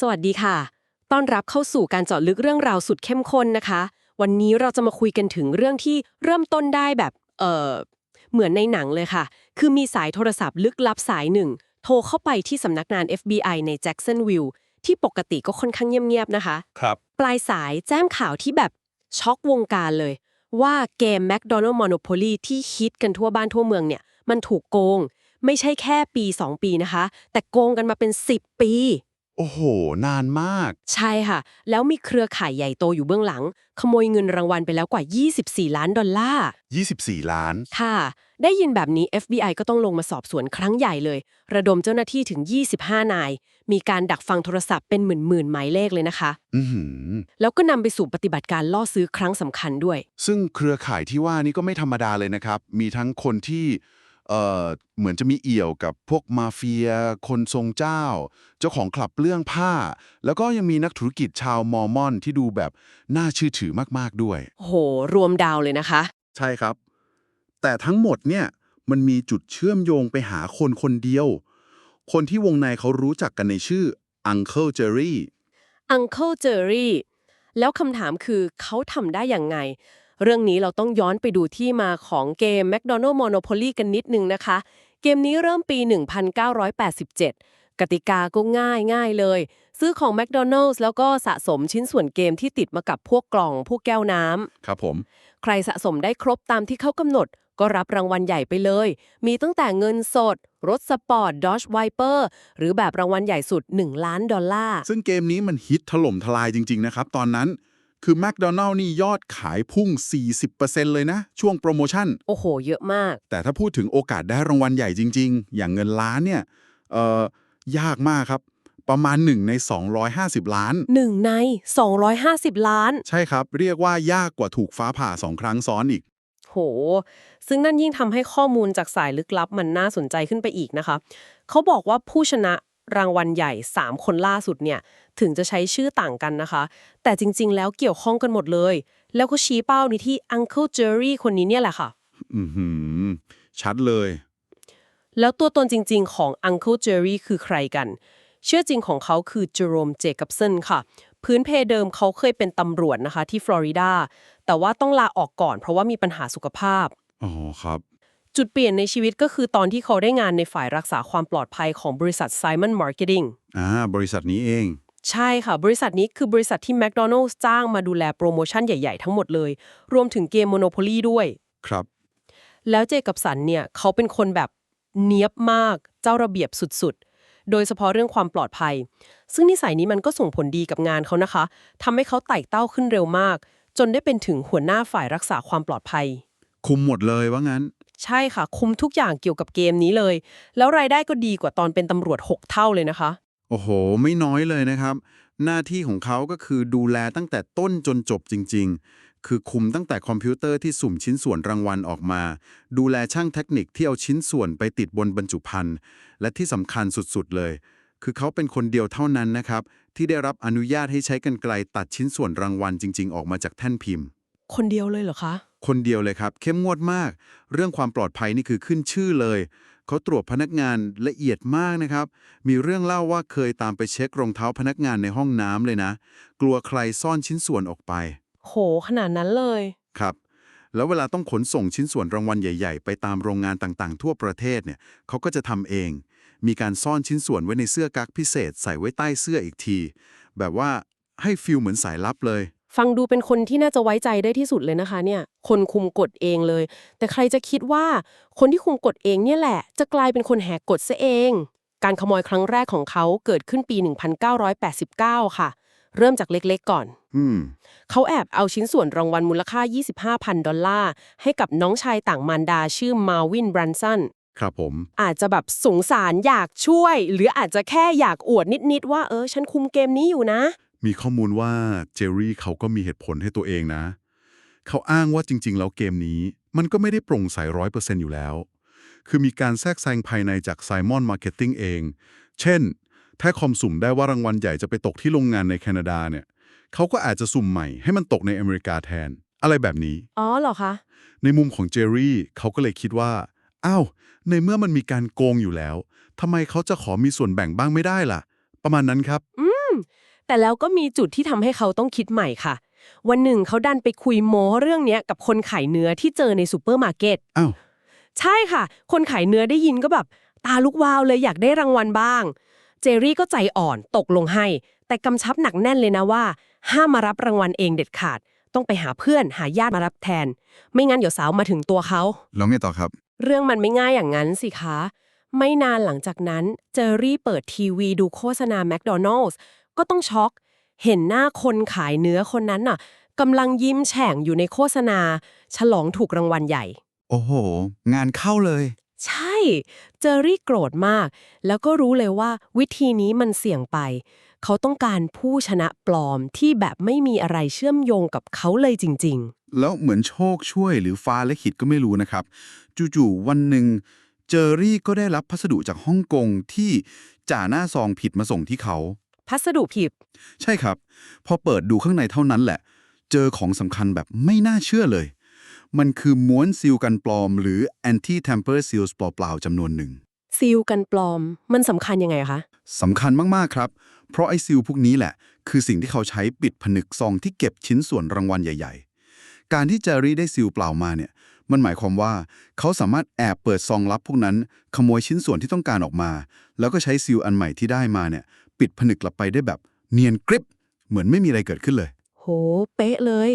สวัสดีค่ะ ต้อนรับเข้าสู่การเจาะลึกเรื่องราวสุดเข้มข้นนะคะ วันนี้เราจะมาคุยกันถึงเรื่องที่เริ่มต้นได้แบบ เออเหมือนในหนังเลยค่ะ คือมีสายโทรศัพท์ลึกลับสายหนึ่ง โทรเข้าไปที่สำนักงาน FBI ในแจ็กสันวิลล์ที่ปกติก็ค่อนข้างเงียบๆนะคะ ครับ ปลายสายแจ้งข่าวที่แบบช็อกวงการเลย ว่าเกม McDonald Monopoly ที่ฮิตกันทั่วบ้านทั่วเมืองเนี่ย มันถูกโกง ไม่ใช่แค่ปี 2 ปีนะคะ แต่โกงกันมาเป็น 10 ปี โอ้โห นานมาก ใช่ค่ะ แล้วมีเครือข่ายใหญ่โตอยู่เบื้องหลัง ขโมยเงินรางวัลไปแล้วกว่า 24 ล้านดอลลาร์ 24 ล้าน ค่ะ ได้ยินแบบนี้ FBI ก็ต้องลงมาสอบสวนครั้งใหญ่เลย ระดมเจ้าหน้าที่ถึง 25 นาย มีการดักฟังโทรศัพท์เป็นหมื่นๆหมายเลขเลยนะคะ อือหือ แล้วก็นำไปสู่ปฏิบัติการล่อซื้อครั้งสำคัญด้วย ซึ่งเครือข่ายที่ว่านี่ก็ไม่ธรรมดาเลยนะครับ มีทั้งคนที่ เอ่อเหมือนจะมีเอี่ยวกับพวกมาเฟีย คนทรงเจ้า เจ้าของคลับเรื่องผ้า แล้วก็ยังมีนักธุรกิจชาวมอร์มอนที่ดูแบบน่าเชื่อถือมากๆด้วย โห รวมดาวเลยนะคะ ใช่ครับ แต่ทั้งหมดเนี่ยมันมีจุดเชื่อมโยงไปหาคนคนเดียว คนที่วงในเขารู้จักกันในชื่อ Uncle Jerry Uncle Jerry แล้วคำถามคือเขาทำได้อย่างไง เรื่องนี้เราต้องย้อนไปดูที่มาของเกม McDonald Monopoly กันนิดนึงนะคะ เกมนี้เริ่มปี 1987 กติกาก็ง่ายง่ายเลย ซื้อของ McDonald's แล้วก็สะสมชิ้นส่วนเกมที่ติดมากับพวกกล่อง พวกแก้วน้ำครับผม ใครสะสมได้ครบตามที่เขากำหนด ก็รับรางวัลใหญ่ไปเลย มีตั้งแต่เงินสด รถสปอร์ต Dodge Viper หรือแบบรางวัลใหญ่สุด 1 ล้านดอลลาร์ซึ่งเกมนี้มันฮิตถล่มทลายจริง ๆ นะครับ ตอนนั้น คือ McDonald นี่ยอดขายพุ่ง 40%เลยนะ ช่วงโปรโมชั่น โอ้โห เยอะมาก แต่ถ้าพูดถึงโอกาสได้รางวัลใหญ่จริง ๆ อย่างเงินล้านเนี่ยเอ่อยากมากครับ ประมาณ 1 ใน 250 ล้าน 1 ใน 250 ล้าน ใช่ครับ เรียกว่ายากกว่าถูกฟ้าผ่าสองครั้งซ้อนอีก โห ซึ่งนั่นยิ่งทำให้ข้อมูลจากสายลึกลับมันน่าสนใจขึ้นไปอีกนะคะ เขาบอกว่าผู้ชนะรางวัลใหญ่ 3 คนล่าสุดเนี่ย ถึงจะใช้ชื่อต่างกันนะคะ แต่จริง ๆ แล้วเกี่ยวข้องกันหมดเลย แล้วก็ชี้เป้าในที่ Uncle Jerry คนนี้เนี่ยแหละค่ะ อือหือชัดเลย แล้วตัวตนจริง ๆ ของ Uncle Jerry คือใครกันชื่อจริงของเขาคือ Jerome Jacobson ค่ะ พื้นเพเดิมเขาเคยเป็นตำรวจนะคะที่ฟลอริดา แต่ว่าต้องลาออกก่อน เพราะว่ามีปัญหาสุขภาพ อ๋อครับจุดเปลี่ยนในชีวิตก็คือตอนที่เขาได้งานในฝ่ายรักษาความปลอดภัยของบริษัท Simon Marketing อ่า บริษัทนี้เอง ใช่ค่ะ บริษัทนี้คือบริษัทที่ McDonald's จ้างมาดูแลโปรโมชั่นใหญ่ๆ ทั้งหมดเลย รวมถึงเกม Monopoly ด้วย ครับ แล้วเจกับสันเนี่ยเขาเป็นคนแบบเนียบมากเจ้าระเบียบสุดๆ โดยเฉพาะเรื่องความปลอดภัย ซึ่งนิสัยนี้มันก็ส่งผลดีกับงานเขานะคะทำให้เขาไต่เต้าขึ้นเร็วมาก จนได้เป็นถึงหัวหน้าฝ่ายรักษาความปลอดภัย คุมหมดเลยว่างั้น ใช่ค่ะ คุมทุกอย่างเกี่ยวกับเกมนี้เลย แล้วรายได้ก็ดีกว่าตอนเป็นตำรวจ 6 เท่าเลยนะคะ โอ้โห ไม่น้อยเลยนะครับ หน้าที่ของเขาก็คือดูแลตั้งแต่ต้นจนจบจริง ๆ คือคุมตั้งแต่คอมพิวเตอร์ที่สุ่มชิ้นส่วนรางวัลออกมา ดูแลช่างเทคนิคที่เอาชิ้นส่วนไปติดบนบรรจุภัณฑ์และที่สำคัญสุดๆเลย คือเขาเป็นคนเดียวเท่านั้นนะครับ ที่ได้รับอนุญาตให้ใช้กรรไกลตัดชิ้นส่วนรางวัลจริง ๆ ออกมาจากแท่นพิมพ์ คนเดียวเลยเหรอคะ คนเดียวเลยครับ เข้มงวดมาก เรื่องความปลอดภัยนี่คือขึ้นชื่อเลย เขาตรวจพนักงานละเอียดมากนะครับ มีเรื่องเล่าว่าเคยตามไปเช็ครองเท้าพนักงานในห้องน้ำเลยนะ กลัวใครซ่อนชิ้นส่วนออกไป โห ขนาดนั้นเลย ครับ แล้วเวลาต้องขนส่งชิ้นส่วนรางวัลใหญ่ ๆ ไปตามโรงงานต่างๆ ทั่วประเทศเนี่ยเขาก็จะทำเอง มีการซ่อนชิ้นส่วนไว้ในเสื้อกั๊กพิเศษ ใส่ไว้ใต้เสื้ออีกที แบบว่าให้ฟิลเหมือนสายลับเลย ฟังดูเป็นคนที่น่าจะไว้ใจได้ที่สุดเลยนะคะเนี่ย คนคุมกฎเองเลย แต่ใครจะคิดว่าคนที่คุมกฎเองเนี่ยแหละ จะกลายเป็นคนแหกกฎซะเอง การขโมยครั้งแรกของเขาเกิดขึ้นปี 1989 ค่ะ เริ่มจากเล็กๆก่อนอืมเขาแอบเอาชิ้นส่วนรางวัลมูลค่า 25,000 ดอลลาร์ ให้กับน้องชายต่างมารดาชื่อมาวินบรันสันครับผม อาจจะแบบสงสารอยากช่วย หรืออาจจะแค่อยากอวดนิด ๆ ว่าเออ ฉันคุมเกมนี้อยู่นะ มีข้อมูลว่าเจอรี่เขาก็มีเหตุผลให้ตัวเองนะ เขาอ้างว่าจริง ๆ แล้วเกมนี้ มันก็ไม่ได้โปร่งใสร้อยเปอร์เซ็นต์อยู่แล้ว คือมีการแทรกแซงภายในจาก Simon Marketing เอง เช่น ถ้าคอมสุ่มได้ว่ารางวัลใหญ่จะไปตกที่โรงงานในแคนาดาเนี่ยเขาก็อาจจะสุ่มใหม่ให้มันตกในอเมริกาแทน อะไรแบบนี้ อ๋อเหรอคะ ในมุมของเจอรี่เขาก็เลยคิดว่าอ้าวในเมื่อมันมีการโกงอยู่แล้วทำไมเขาจะขอมีส่วนแบ่งบ้างไม่ได้ล่ะ ประมาณนั้นครับ แต่แล้วก็มีจุดที่ทำให้เขาต้องคิดใหม่ค่ะ วันหนึ่งเขาดันไปคุยโม้เรื่องเนี้ยกับคนขายเนื้อที่เจอในซูเปอร์มาร์เก็ต อ้าวใช่ค่ะ คนขายเนื้อได้ยินก็แบบ ตาลุกวาวเลยอยากได้รางวัลบ้าง เจอรี่ก็ใจอ่อนตกลงให้ แต่กำชับหนักแน่นเลยนะว่า ห้ามมารับรางวัลเองเด็ดขาด ต้องไปหาเพื่อนหาญาติมารับแทน ไม่งั้นเดี๋ยวสาวมาถึงตัวเขา แล้วไงต่อครับ เรื่องมันไม่ง่ายอย่างนั้นสิคะ ไม่นานหลังจากนั้น เจอรี่เปิดทีวีดูโฆษณาแมคโดนัล s ก็ต้องช็อก เห็นหน้าคนขายเนื้อคนนั้นน่ะกำลังยิ้มแฉ่งอยู่ในโฆษณา ฉลองถูกรางวัลใหญ่ โอ้โห งานเข้าเลย ใช่ เจอรี่โกรธมาก แล้วก็รู้เลยว่าวิธีนี้มันเสี่ยงไป เขาต้องการผู้ชนะปลอมที่แบบไม่มีอะไรเชื่อมโยงกับเขาเลยจริงแล้วเหมือนโชคช่วยหรือฟ้าและขิดก็ไม่รู้นะครับ จู่ๆวันหนึ่งเจอรี่ก็ได้รับพัสดุจากฮ่องกงที่จ่าหน้าซองผิดมาส่งที่เขาๆ พัสดุผิด ใช่ครับ พอเปิดดูข้างในเท่านั้นแหละ เจอของสำคัญแบบไม่น่าเชื่อเลย มันคือม้วนซีลกันปลอม หรือ anti tamper seals เปล่าๆจำนวนหนึ่ง ซีลกันปลอม มันสำคัญยังไงคะสำคัญมากๆครับ เพราะไอซิลพวกนี้แหละ คือสิ่งที่เขาใช้ปิดผนึกซองที่เก็บชิ้นส่วนรางวัลใหญ่ ๆ การที่เจอรี่ได้ซิลเปล่ามาเนี่ยมันหมายความว่าเขาสามารถแอบเปิดซองลับพวกนั้น ขโมยชิ้นส่วนที่ต้องการออกมา แล้วก็ใช้ซิลอันใหม่ที่ได้มาเนี่ย ปิดผนึกกลับไปได้แบบ เนียนกริบเหมือนไม่มีอะไรเกิดขึ้นเลย โห เป๊ะเลย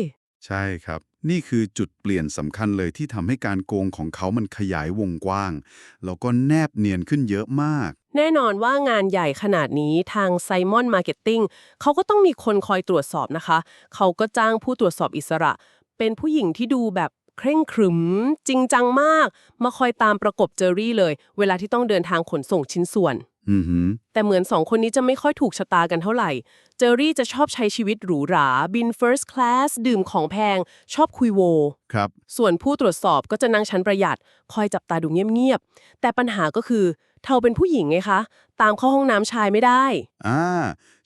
ใช่ครับ นี่คือจุดเปลี่ยนสำคัญเลยที่ทำให้การโกงของเขามันขยายวงกว้าง แล้วก็แนบเนียนขึ้นเยอะมาก แน่นอนว่างานใหญ่ขนาดนี้ทางไซมอนมาร์เก็ตติ้งเขาก็ต้องมีคนคอยตรวจสอบนะคะ เขาก็จ้างผู้ตรวจสอบอิสระ เป็นผู้หญิงที่ดูแบบเคร่งขรึม จริงจังมาก มาคอยตามประกบเจอรี่เลย เวลาที่ต้องเดินทางขนส่งชิ้นส่วน อือหือ แต่เหมือนสองคนนี้จะไม่ค่อยถูกชะตากันเท่าไหร่ เจอรี่จะชอบใช้ชีวิตหรูหรา บิน First Class ดื่มของแพง ชอบคุยโว ครับ ส่วนผู้ตรวจสอบก็จะนั่งชั้นประหยัด คอยจับตาดูเงียบๆ แต่ปัญหาก็คือเธอเป็นผู้หญิงไงคะ ตามเข้าห้องน้ำชายไม่ได้ อ่า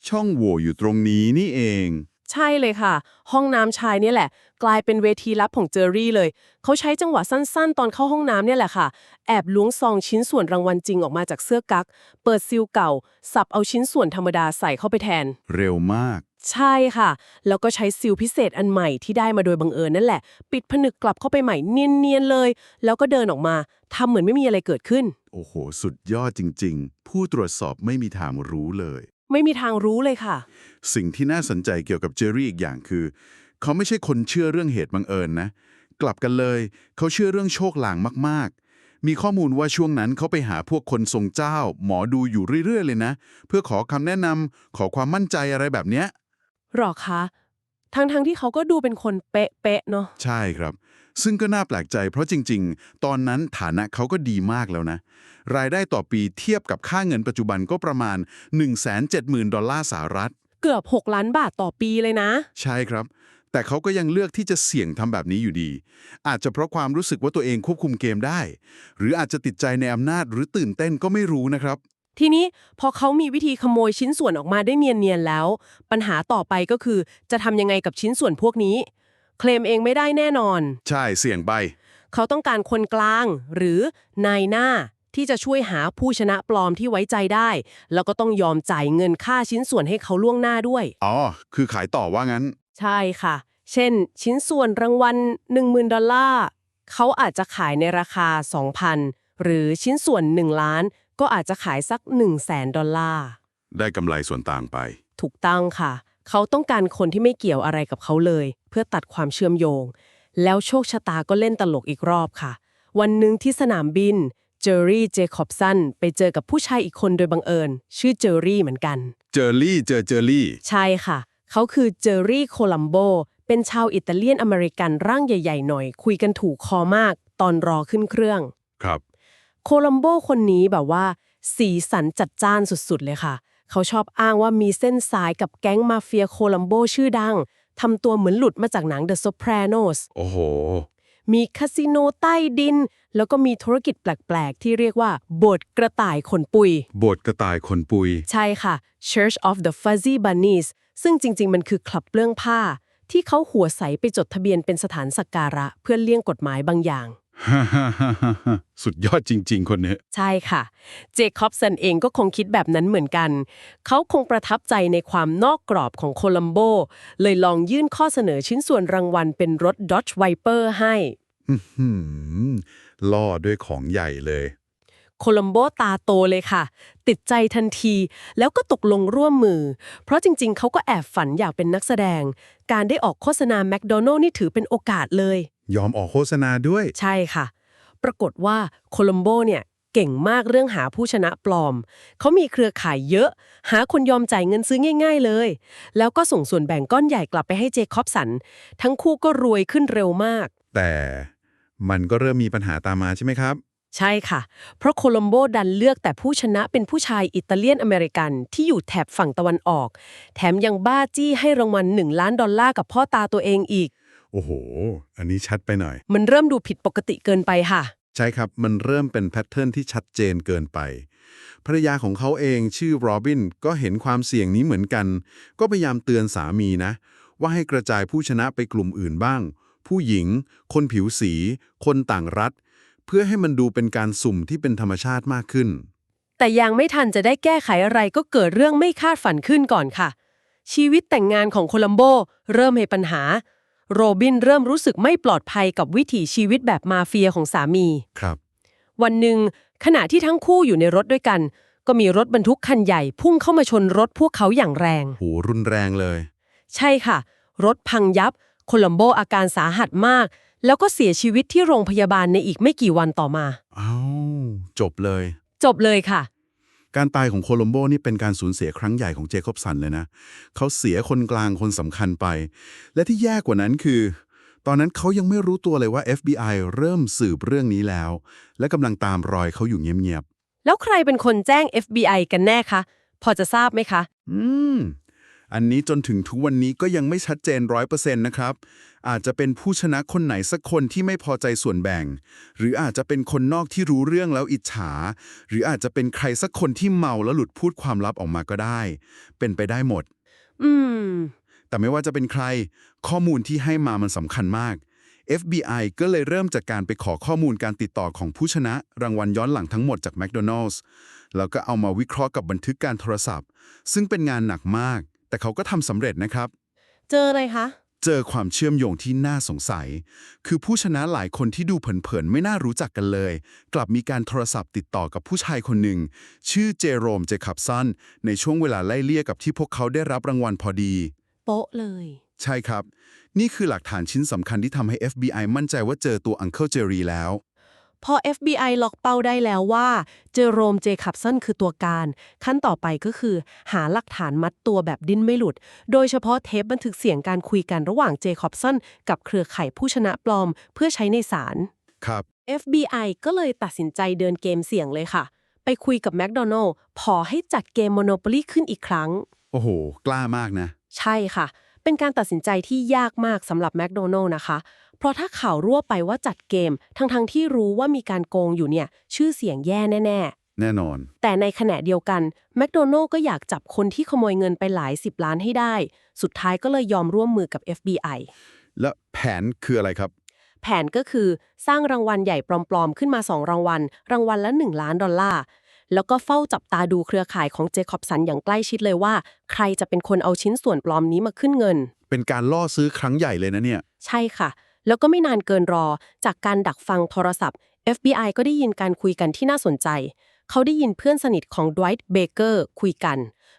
ช่องโหว่อยู่ตรงนี้นี่เอง ใช่เลยค่ะ ห้องน้ำชายเนี่ยแหละ กลายเป็นเวทีลับของเจอรี่เลย เขาใช้จังหวะสั้นๆ ตอนเข้าห้องน้ำเนี่ยแหละค่ะ แอบล้วงซองชิ้นส่วนรางวัลจริงออกมาจากเสื้อกั๊ก เปิดซิลเก่า สับเอาชิ้นส่วนธรรมดาใส่เข้าไปแทน เร็วมาก ใช่ค่ะ แล้วก็ใช้ซิลพิเศษอันใหม่ที่ได้มาโดยบังเอิญนั่นแหละ ปิดผนึกกลับเข้าไปใหม่เนียนๆเลย แล้วก็เดินออกมาทำเหมือนไม่มีอะไรเกิดขึ้น โอ้โห สุดยอดจริง ๆ ผู้ตรวจสอบไม่มีทางรู้เลย ไม่มีทางรู้เลยค่ะ สิ่งที่น่าสนใจเกี่ยวกับเจอรี่อีกอย่างคือ เขาไม่ใช่คนเชื่อเรื่องเหตุบังเอิญนะ กลับกันเลย เขาเชื่อเรื่องโชคลางมากๆ มีข้อมูลว่าช่วงนั้นเขาไปหาพวกคนทรงเจ้า หมอดูอยู่เรื่อยๆ เลยนะ เพื่อขอคำแนะนำขอความมั่นใจอะไรแบบเนี้ยหรอคะทั้งๆที่เขาก็ดูเป็นคนเป๊ะๆเนาะใช่ครับ ซึ่งก็น่าแปลกใจเพราะจริง ๆ ตอนนั้นฐานะเขาก็ดีมากแล้วนะ รายได้ต่อปีเทียบกับค่าเงินปัจจุบันก็ประมาณ 170,000 ดอลลาร์สหรัฐ เกือบ 6 ล้านบาทต่อปีเลยนะ ใช่ครับ แต่เขาก็ยังเลือกที่จะเสี่ยงทำแบบนี้อยู่ดี อาจจะเพราะความรู้สึกว่าตัวเองควบคุมเกมได้ หรืออาจจะติดใจในอำนาจหรือตื่นเต้นก็ไม่รู้นะครับ ทีนี้พอเขามีวิธีขโมยชิ้นส่วนออกมาได้เนียนๆแล้ว ปัญหาต่อไปก็คือจะทำยังไงกับชิ้นส่วนพวกนี้ เคลมเองไม่ได้แน่นอน ใช่เสี่ยงไป เขาต้องการคนกลางหรือนายหน้าที่จะช่วยหาผู้ชนะปลอมที่ไว้ใจได้ แล้วก็ต้องยอมจ่ายเงินค่าชิ้นส่วนให้เขาล่วงหน้าด้วย อ๋อ คือขายต่อว่างั้น ใช่ค่ะ เช่น ชิ้นส่วนรางวัล10,000 ดอลลาร์เขาอาจจะขายในราคา 2,000 หรือชิ้นส่วน 1 ล้าน ก็อาจจะขายสัก 1 0 0 0 0แสนดอลลาร์ ได้กำไรส่วนต่างไป ถูกต้องค่ะ เขาต้องการคนที่ไม่เกี่ยวอะไรกับเขาเลย เพื่อตัดความเชื่อมโยง แล้วโชคชะตาก็เล่นตลกอีกรอบค่ะ วันหนึ่งที่สนามบิน เจอรี่ เจคอบสันไปเจอกับผู้ชายอีกคนโดยบังเอิญ ชื่อเจอรี่เหมือนกัน เจอรี่เจอเจอรี่ ใช่ค่ะ เขาคือเจอรี่โคลัมโบ เป็นชาวอิตาเลียนอเมริกันร่างใหญ่ ๆ หน่อย คุยกันถูกคอมาก ตอนรอขึ้นเครื่อง ครับ โคลัมโบคนนี้แบบว่า สีสันจัดจ้านสุดๆเลยค่ะเขาชอบอ้างว่ามีเส้นสายกับแก๊งมาเฟียโคลัมโบชื่อดังทำตัวเหมือนหลุดมาจากหนัง The Sopranos โอ้โห มีคาสิโนใต้ดิน แล้วก็มีธุรกิจแปลก ๆ ที่เรียกว่า โบสถ์กระต่ายขนปุยบทกระต่ายคนปุย ใช่ค่ะ Church of the Fuzzy Bunnies ซึ่งจริง ๆ มันคือคลับเปลื้องผ้า ที่เขาหัวใสไปจดทะเบียนเป็นสถานสักการะเพื่อเลี่ยงกฎหมายบางอย่าง ฮ่าฮ่าฮ่าฮ่าฮ่าสุดยอดจริง ๆ คนนี้ใช่ค่ะ เจคอบสันเองก็คงคิดแบบนั้นเหมือนกัน เขาคงประทับใจในความนอกกรอบของโคลัมโบ เลยลองยื่นข้อเสนอชิ้นส่วนรางวัลเป็นรถ Dodge Viper ให้ อื้อหือล่อด้วยของใหญ่เลย โคลัมโบตาโตเลยค่ะ ติดใจทันที แล้วก็ตกลงร่วมมือ เพราะจริง ๆ เขาก็แอบฝันอยากเป็นนักแสดง การได้ออกโฆษณาแมคโดนัลล์นี่ถือเป็นโอกาสเลย ยอมออกโฆษณาด้วย ใช่ค่ะ ปรากฏว่าโคลัมโบเนี่ยเก่งมากเรื่องหาผู้ชนะปลอม เขามีเครือข่ายเยอะ หาคนยอมจ่ายเงินซื้อง่าย ๆเลย แล้วก็ส่งส่วนแบ่งก้อนใหญ่กลับไปให้เจคอบสัน ทั้งคู่ก็รวยขึ้นเร็วมาก แต่มันก็เริ่มมีปัญหาตามมาใช่ไหมครับ ใช่ค่ะ เพราะโคลัมโบดันเลือกแต่ผู้ชนะเป็นผู้ชายอิตาเลียนอเมริกันที่อยู่แถบฝั่งตะวันออก แถมยังบ้าจี้ให้รางวัล1ล้านดอลลาร์กับพ่อตาตัวเองอีก โอ้โห อันนี้ชัดไปหน่อย มันเริ่มดูผิดปกติเกินไปค่ะ ใช่ครับ มันเริ่มเป็นแพทเทิร์นที่ชัดเจนเกินไป ภรรยาของเขาเองชื่อโรบินก็เห็นความเสี่ยงนี้เหมือนกัน ก็พยายามเตือนสามีนะ ว่าให้กระจายผู้ชนะไปกลุ่มอื่นบ้าง ผู้หญิง คนผิวสี คนต่างรัฐ เพื่อให้มันดูเป็นการสุ่มที่เป็นธรรมชาติมากขึ้น แต่ยังไม่ทันจะได้แก้ไขอะไรก็เกิดเรื่องไม่คาดฝันขึ้นก่อนค่ะ ชีวิตแต่งงานของโคลัมโบเริ่มมีปัญหา โรบินเริ่มรู้สึกไม่ปลอดภัยกับวิถีชีวิตแบบมาเฟียของสามี ครับ วันหนึ่งขณะที่ทั้งคู่อยู่ในรถด้วยกัน ก็มีรถบรรทุกคันใหญ่พุ่งเข้ามาชนรถพวกเขาอย่างแรง โหรุนแรงเลย ใช่ค่ะ รถพังยับ โคลัมโบอาการสาหัสมาก แล้วก็เสียชีวิตที่โรงพยาบาลในอีกไม่กี่วันต่อมา อ้าว จบเลย จบเลยค่ะ การตายของโคลัมโบนี่เป็นการสูญเสียครั้งใหญ่ของเจคอบสันเลยนะ เขาเสียคนกลางคนสำคัญไป และที่แย่กว่านั้นคือ ตอนนั้นเขายังไม่รู้ตัวเลยว่า FBI เริ่มสืบเรื่องนี้แล้ว และกำลังตามรอยเขาอยู่เงียบแล้วใครเป็นคนแจ้ง FBI กันแน่คะ พอจะทราบไหมคะๆอืม อันนี้จนถึงทุกวันนี้ก็ยังไม่ชัดเจนร้อยเปอร์เซ็นต์นะครับ อาจจะเป็นผู้ชนะคนไหนสักคนที่ไม่พอใจส่วนแบ่ง หรืออาจจะเป็นคนนอกที่รู้เรื่องแล้วอิจฉา หรืออาจจะเป็นใครสักคนที่เมาแล้วหลุดพูดความลับออกมาก็ได้ เป็นไปได้หมด อืม แต่ไม่ว่าจะเป็นใคร ข้อมูลที่ให้มามันสำคัญมาก FBI ก็เลยเริ่มจากการไปขอข้อมูลการติดต่อของผู้ชนะ รางวัลย้อนหลังทั้งหมดจาก McDonald's แล้วก็เอามาวิเคราะห์กับบันทึกการโทรศัพท์ ซึ่งเป็นงานหนักมาก แต่เขาก็ทำสำเร็จนะครับ เจออะไรคะ เจอความเชื่อมโยงที่น่าสงสัย คือผู้ชนะหลายคนที่ดูเผินๆ ไม่น่ารู้จักกันเลย กลับมีการโทรศัพท์ติดต่อกับผู้ชายคนหนึ่ง ชื่อเจโรม เจคับซัน ในช่วงเวลาไล่เลี่ยกับที่พวกเขาได้รับรางวัลพอดี โป๊ะเลย ใช่ครับ นี่คือหลักฐานชิ้นสำคัญที่ทำให้ FBI มั่นใจว่าเจอตัวอังเคิลเจอรีแล้ว พอ FBI ล็อกเป้าได้แล้วว่า เจอโรมเจคับสันคือตัวการ ขั้นต่อไปก็คือ หาหลักฐานมัดตัวแบบดิ้นไม่หลุด โดยเฉพาะเทปบันทึกเสียงการคุยกันระหว่างเจคอบสันกับเครือข่ายผู้ชนะปลอมเพื่อใช้ในศาลครับ FBI ก็เลยตัดสินใจเดินเกมเสี่ยงเลยค่ะ ไปคุยกับแม d โดนัล s ขอให้จัดเกม Monopoly ขึ้นอีกครั้ง โอ้โห กล้ามากนะ ใช่ค่ะ เป็นการตัดสินใจที่ยากมากสำหรับแม d โดนัล s นะคะ เพราะถ้าข่าวรั่วไปว่าจัดเกม ทั้งๆที่รู้ว่ามีการโกงอยู่เนี่ย ชื่อเสียงแย่แน่แน่นอนๆแต่ในขณะเดียวกันแม d โดนัล s ก็อยากจับคนที่ขโมยเงินไปหลายสิบล้านให้ได้ สุดท้ายก็เลยยอมร่วมมือกับ FBI และแผนคืออะไรครับ แผนก็คือสร้างรางวัลใหญ่ปลอม ๆ ขึ้นมา 2 รางวัล รางวัลละ 1 ล้านดอลลาร์ แล้วก็เฝ้าจับตาดูเครือข่ายของเจคอบสันอย่างใกล้ชิดเลยว่า ใครจะเป็นคนเอาชิ้นส่วนปลอมนี้มาขึ้นเงิน เป็นการล่อซื้อครั้งใหญ่เลยนะเนี่ย ใช่ค่ะ แล้วก็ไม่นานเกินรอ จากการดักฟังโทรศัพท์ FBI ก็ได้ยินการคุยกันที่น่าสนใจ เขาได้ยินเพื่อนสนิทของดไวท์เบเกอร์คุยกัน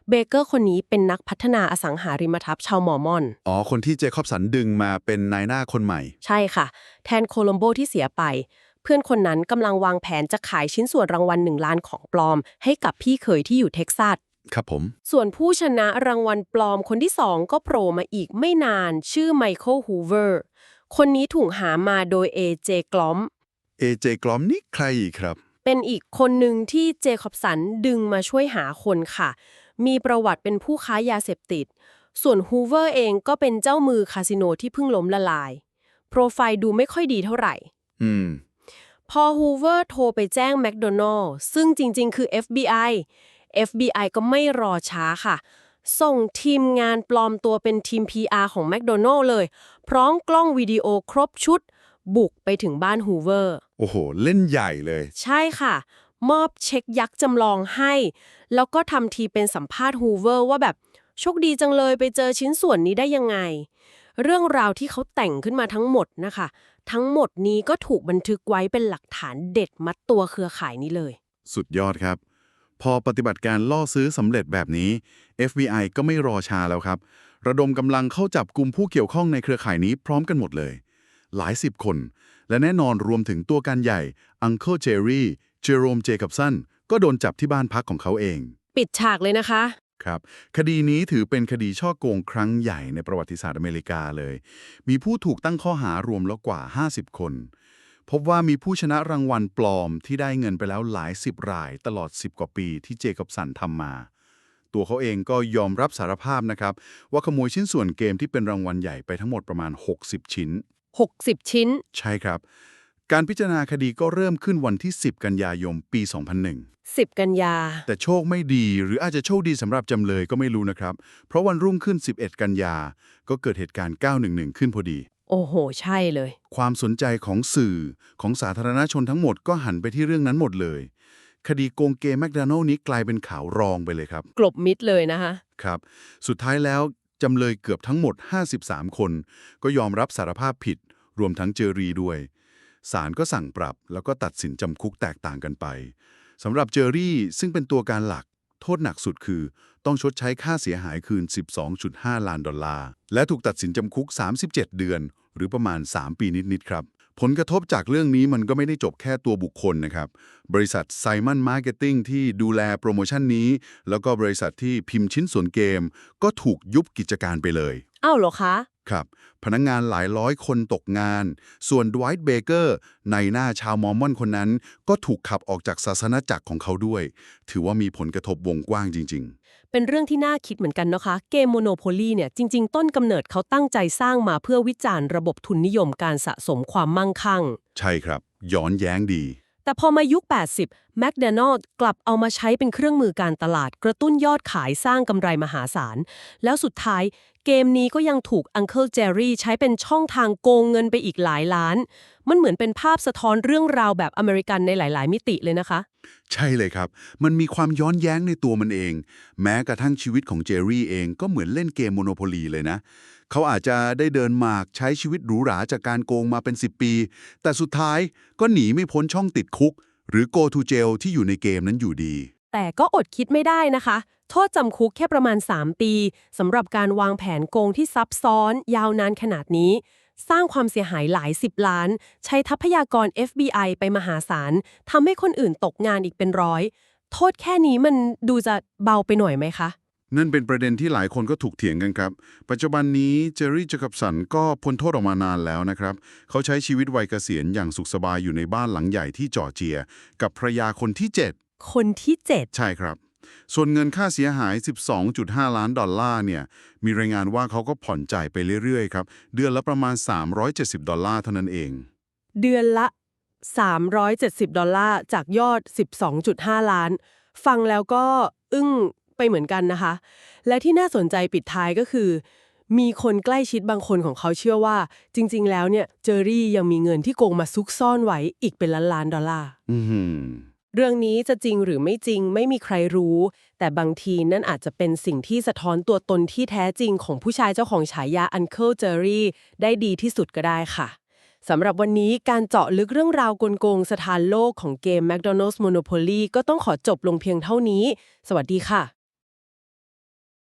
เบเกอร์คนนี้เป็นนักพัฒนาอสังหาริมทรัพย์ชาวมอร์มอน อ๋อ คนที่เจคอบสันดึงมาเป็นนายหน้าคนใหม่ ใช่ค่ะ แทนโคลัมโบที่เสียไป เพื่อนคนนั้นกำลังวางแผนจะขายชิ้นส่วนรางวัลหนึ่งล้านของปลอม ให้กับพี่เขยที่อยู่เท็กซัสครับผม ส่วนผู้ชนะรางวัลปลอมคนที่สองก็โผล่มาอีกไม่นาน ชื่อไมเคิลฮูเวอร์ คนนี้ถูกหามาโดยเอเจกลอม เอเจกลอมนี่ใครอีกครับ เป็นอีกคนหนึ่งที่เจคอบสันดึงมาช่วยหาคนค่ะ มีประวัติเป็นผู้ค้ายาเสพติด ส่วนฮูเวอร์เองก็เป็นเจ้ามือคาสิโนที่เพิ่งล้มละลาย โปรไฟล์ดูไม่ค่อยดีเท่าไหร่ อืม พอฮูเวอร์โทรไปแจ้งแม d โดนัล s ซึ่งจริง ๆ คือ FBI FBI ก็ไม่รอช้าค่ะ ส่งทีมงานปลอมตัวเป็นทีม PR ของแม d โดนัล s เลย พร้อมกล้องวิดีโอครบชุด บุกไปถึงบ้านฮูเวอร์ โอ้โห เล่นใหญ่เลย ใช่ค่ะ มอบเช็คยักษ์จำลองให้ แล้วก็ทำทีเป็นสัมภาษณ์ฮูเวอร์ว่าแบบโชคดีจังเลยไปเจอชิ้นส่วนนี้ได้ยังไง เรื่องราวที่เขาแต่งขึ้นมาทั้งหมดนะคะ ทั้งหมดนี้ก็ถูกบันทึกไว้เป็นหลักฐานเด็ดมัดตัวเครือข่ายนี้เลย สุดยอดครับ พอปฏิบัติการล่อซื้อสำเร็จแบบนี้ FBI ก็ไม่รอช้าแล้วครับ ระดมกำลังเข้าจับกลุ่มผู้เกี่ยวข้องในเครือข่ายนี้พร้อมกันหมดเลย หลายสิบคน และแน่นอนรวมถึงตัวการใหญ่ Uncle Jerry เจอโรมเจคับสันก็โดนจับที่บ้านพักของเขาเอง ปิดฉากเลยนะคะ ครับ คดีนี้ถือเป็นคดีช่อโกงครั้งใหญ่ในประวัติศาสตร์อเมริกาเลย มีผู้ถูกตั้งข้อหารวมแล้วกว่า 50 คน พบว่ามีผู้ชนะรางวัลปลอมที่ได้เงินไปแล้วหลายสิบรายตลอด 10 กว่าปีที่เจคับสันทำมา ตัวเขาเองก็ยอมรับสารภาพนะครับ ว่าขโมยชิ้นส่วนเกมที่เป็นรางวัลใหญ่ไปทั้งหมดประมาณ 60 ชิ้น 60 ชิ้น ใช่ครับ การพิจารณาคดีก็เริ่มขึ้นวันที่ 10 กันยายนปี 2001 10 กันยา แต่โชคไม่ดีหรืออาจจะโชคดีสำหรับจำเลยก็ไม่รู้นะครับ เพราะวันรุ่งขึ้น 11 กันยา ก็เกิดเหตุการณ์ 911 ขึ้นพอดี โอ้โห ใช่เลย ความสนใจของสื่อของสาธารณชนทั้งหมดก็หันไปที่เรื่องนั้นหมดเลย คดีโกงเกมแมคโดนัลล์นี้กลายเป็นข่าวรองไปเลยครับ กลบมิดเลยนะคะครับ สุดท้ายแล้วจำเลยเกือบทั้งหมด 53 คน ก็ยอมรับสารภาพผิด รวมทั้งเจอรีด้วยศาลก็สั่งปรับแล้วก็ตัดสินจำคุกแตกต่างกันไปสำหรับเจอรี่ซึ่งเป็นตัวการหลัก โทษหนักสุดคือ ต้องชดใช้ค่าเสียหายคืน 12.5 ล้านดอลลาร์ และถูกตัดสินจำคุก 37 เดือน หรือประมาณ 3 ปีนิด ๆ ครับ ผลกระทบจากเรื่องนี้มันก็ไม่ได้จบแค่ตัวบุคคลนะครับ บริษัทไซมอนมาร์เก็ตติ้งที่ดูแลโปรโมชั่นนี้ แล้วก็บริษัทที่พิมพ์ชิ้นส่วนเกม ก็ถูกยุบกิจการไปเลย อ้าวเหรอคะ ครับ พนักงงานหลายร้อยคนตกงาน ส่วนดไวท์เบเกอร์ในหน้าชาวมอร์มอนคนนั้น ก็ถูกขับออกจากศาสนาจักรของเขาด้วย ถือว่ามีผลกระทบวงกว้างจริง เป็นเรื่องที่น่าคิดเหมือนกันนะคะ เกมโมโนโพลีเนี่ย จริง ๆ ต้นกำเนิดเขาตั้งใจสร้างมาเพื่อวิจารณ์ระบบทุนนิยมการสะสมความมั่งคั่ง ๆ ใช่ครับ ย้อนแย้งดี แต่พอมายุค 80แม d โดนัล d กลับเอามาใช้เป็นเครื่องมือการตลาด กระตุ้นยอดขายสร้างกำไรมหาศาล แล้วสุดท้ายเกมนี้ก็ยังถูก Uncle Jerry ใช้เป็นช่องทางโกงเงินไปอีกหลายล้าน มันเหมือนเป็นภาพสะท้อนเรื่องราวแบบอเมริกันในหลาย ๆ มิติเลยนะคะ ใช่เลยครับ มันมีความย้อนแย้งในตัวมันเอง แม้กระทั่งชีวิตของเจอรี่เองก็เหมือนเล่นเกมโมโนโพลีเลยนะ เขาอาจจะได้เดินหมากใช้ชีวิตหรูหราจากการโกงมาเป็น 10 ปี แต่สุดท้ายก็หนีไม่พ้นช่องติดคุก หรือ go to jail ที่อยู่ในเกมนั้นอยู่ดี แต่ก็อดคิดไม่ได้นะคะ โทษจำคุกแค่ประมาณ 3 ปีสำหรับการวางแผนโกงที่ซับซ้อน ยาวนานขนาดนี้ สร้างความเสียหายหลายสิบล้าน ใช้ทรัพยากร FBI ไปมหาศาลทำให้คนอื่นตกงานอีกเป็นร้อย โทษแค่นี้มันดูจะเบาไปหน่อยไหมคะ นั่นเป็นประเด็นที่หลายคนก็ถูกเถียงกันครับ ปัจจุบันนี้เจอรี่จคับสันก็พ้นโทษออกมานานแล้วนะครับ เขาใช้ชีวิตวัยเกษียณอย่างสุขสบายอยู่ในบ้านหลังใหญ่ที่จอร์เจีย กับภรรยาคนที่ 7 คนที่ 7 ใช่ครับ ส่วนเงินค่าเสียหาย 12.5 ล้านดอลลาร์เนี่ย มีรายงานว่าเขาก็ผ่อนจ่ายไปเรื่อยๆครับ เดือนละประมาณ 370 ดอลลาร์เท่านั้นเอง เดือนละ 370 ดอลลาร์จากยอด 12.5 ล้าน ฟังแล้วก็อึ้ง ไปเหมือนกันนะคะ และที่น่าสนใจปิดท้ายก็คือ มีคนใกล้ชิดบางคนของเขาเชื่อว่า จริง ๆ แล้วเนี่ยเจอรี่ยังมีเงินที่โกงมาซุกซ่อนไว้อีกเป็นล้านล้านๆดอลลาร์อือหือเรื่องนี้จะจริงหรือไม่จริงไม่มีใครรู้ แต่บางทีนั่นอาจจะเป็นสิ่งที่สะท้อนตัวตนที่แท้จริงของผู้ชายเจ้าของฉายา Uncle Jerry ได้ดีที่สุดก็ได้ค่ะสำหรับวันนี้การเจาะลึกเรื่องราวกลโกงสถานโลกของเกม McDonald's Monopoly ก็ต้องขอจบลงเพียงเท่านี้ สวัสดีค่ะ